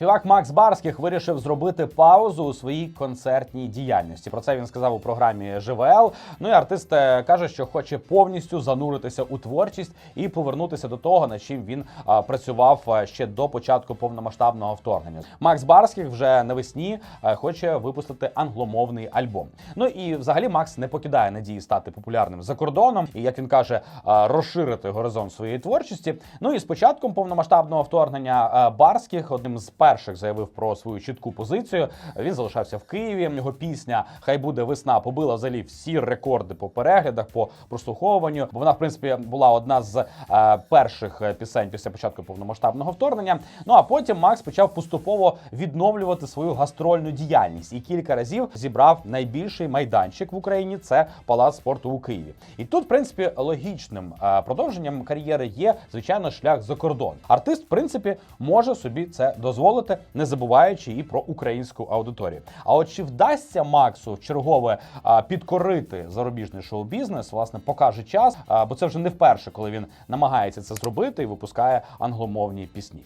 Співак Макс Барських вирішив зробити паузу у своїй концертній діяльності. Про це він сказав у програмі ЖВЛ. Ну і артист е, каже, що хоче повністю зануритися у творчість і повернутися до того, над чим він а, працював е, ще до початку повномасштабного вторгнення. Макс Барських вже навесні е, хоче випустити англомовний альбом. Ну і взагалі Макс не покидає надії стати популярним за кордоном і, як він каже, розширити горизонт своєї творчості. Ну і з початком повномасштабного вторгнення Барських одним з перших заявив про свою чітку позицію. Він залишався в Києві. Його пісня Хай буде весна побила взагалі всі рекорди по переглядах, по прослуховуванню. Бо вона, в принципі, була одна з е, перших е, пісень після початку повномасштабного вторгнення. Ну а потім Макс почав поступово відновлювати свою гастрольну діяльність і кілька разів зібрав найбільший майданчик в Україні. Це палац спорту у Києві. І тут, в принципі, логічним е, продовженням кар'єри є звичайно шлях за кордон. Артист, в принципі, може собі це дозволити, не забуваючи і про українську аудиторію. А от чи вдасться Максу чергове підкорити зарубіжний шоу-бізнес, власне, покаже час, бо це вже не вперше, коли він намагається це зробити і випускає англомовні пісні.